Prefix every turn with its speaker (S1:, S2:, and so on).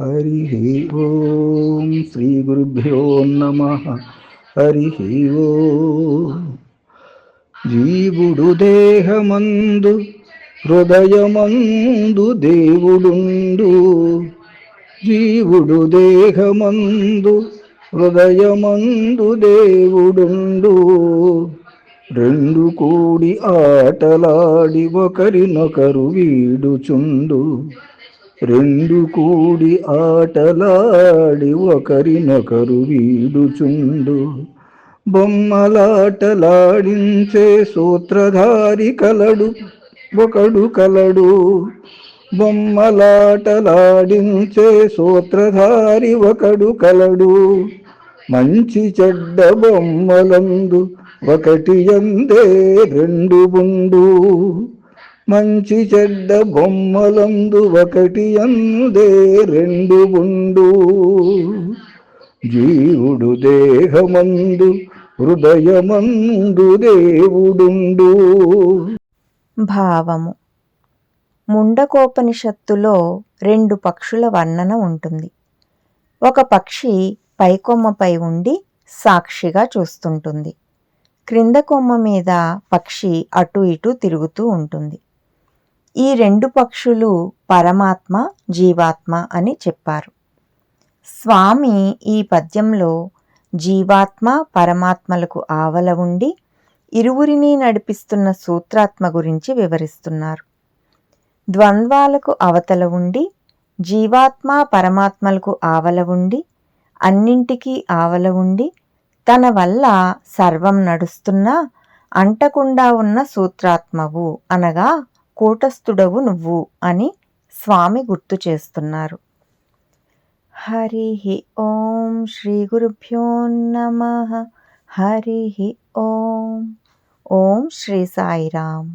S1: హరి ఓం శ్రీ గురుభ్యో నమ. హరి ఓ. జీవుడు దేహమందు హృదయమందు దేవుడుండు. జీవుడు దేహమందు హృదయమందు దేవుడుండు. రెండు కూడి ఆటలాడి ఒకరినొకరు వీడుచుండు. రెండు కూడి ఆటలాడి ఒకరినొకరు వీడుచుండు. బొమ్మలాటలాడించే సూత్రధారి కలడు ఒకడు కలడు. బొమ్మలాటలాడించే సూత్రధారి ఒకడు కలడు. మంచి చెడ్డ బొమ్మలందు ఒకటి ఎందే రెండు బుండు మంచి చెడ్డ బొమ్మలందు ఒకటి అందే రెండు ఉండు. జీవుడు దేహమందు హృదయమందు దేవుడుండు.
S2: భావము. ముండకోపనిషత్తులో రెండు పక్షుల వర్ణన ఉంటుంది. ఒక పక్షి పైకొమ్మపై ఉండి సాక్షిగా చూస్తుంటుంది. క్రింద కొమ్మ మీద పక్షి అటు ఇటు తిరుగుతూ ఉంటుంది. ఈ రెండు పక్షులు పరమాత్మ జీవాత్మ అని చెప్పారు. స్వామి ఈ పద్యంలో జీవాత్మ పరమాత్మలకు ఆవల ఉండి ఇరువురిని నడిపిస్తున్న సూత్రాత్మ గురించి వివరిస్తున్నారు. ద్వంద్వాలకు అవతల ఉండి జీవాత్మ పరమాత్మలకు ఆవల ఉండి అన్నింటికీ ఆవల ఉండి తన వల్ల సర్వం నడుస్తున్నా అంటకుండా ఉన్న సూత్రాత్మవు అనగా కూటస్థుడవు నువ్వు అని స్వామి గుర్తు చేస్తున్నారు. హరి ఓం శ్రీ గురుభ్యో నమ. హరి ఓం. ఓం శ్రీ సాయిరామ్.